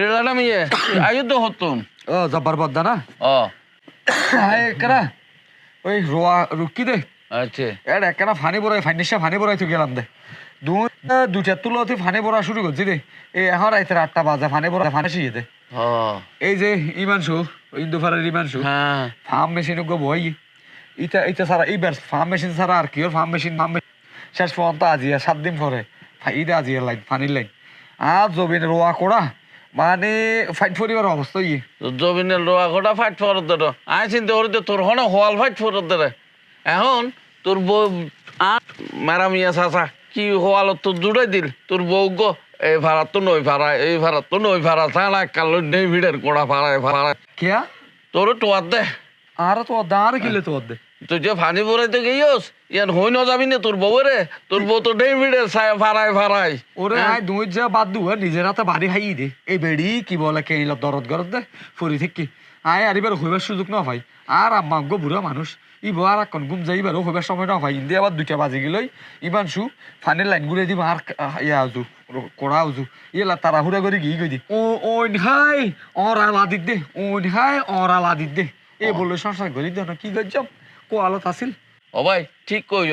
রেলাটা মিয়ে আয়ু তো হতুন ও জব্বার বদ্দা না? ও। ওই রোয়া রুকি দে। আচ্ছা। এর একখানা ফানি বড়াই ফাইনিশা ফানি বড়াই তো গেলাম দে। দু দুটার তুলতে ফানি বড়া শুরু করছি দে। এই এখন রাইতে আটটা বাজে ফানি বড়া ফানি শিয়ে দে। এই যে ইমানশু ইন্দুফারের ইমানশু হ্যাঁ। ফার্ম মেশিন গো বই। ইটা ইটা সারা এইবার ফার্ম মেশিন সারা আর কি ওর ফার্ম মেশিন ফার্ম শেষ পর্যন্ত আজিয়া সাত দিন পরে ইটা আজিয়া লাইন ফানির লাইন। আর জবিন রোয়া করা মানে ফাইট পরিবার অবস্থা ইয়ে জবিনের লোয়া গোটা ফাইট ফরত দে আই চিন্তা করি তোর হনে হল ফাইট ফরত দে এখন তোর বউ আট মারামিয়া চাচা কি হওয়াল তোর জুড়ে দিল? তোর বউ গো এই ভাড়া তো নই ভাড়া এই ভাড়া তো নই ভাড়া চালা কালো নেই ভিড়ের কোড়া ভাড়ায় ভাড়া কেয়া? তোর টোয়ার দে আর তো দাঁড় কিলে তো দে তুই যে ফানি ভরাইতে গেইস ইয়ান হই ন যাবি না তোর বউ রে তোর বউ তো নেই ভিড়ের ভাড়ায় ভাড়ায় ওরে হ্যাঁ? আই দুই যা বাদ দু নিজের হাতে বাড়ি খাই দে। এই বেড়ি কি বলে কে ইলা দরদ গরদ দে ফরি থেকে। আয় আরিবার হইবার সুযোগ না ভাই আর আম্মা গো বুড়া মানুষ ই আর কোন ঘুম যাই বারো হইবার সময় না ভাই ইন্দি আবার দুইটা বাজে গেলই ইবান শু ফানের লাইন ঘুরে দিব আর ইয়া আজু কোড়া আজু ইলা তারা হুড়া করে গিয়ে গই দি। ও ওই হাই অরা লাদিত দে ওই হাই অরা লাদিত দে। এই বলল সংসার গরি দে না কি কো আলত আছিল ভাই ঠিক কইস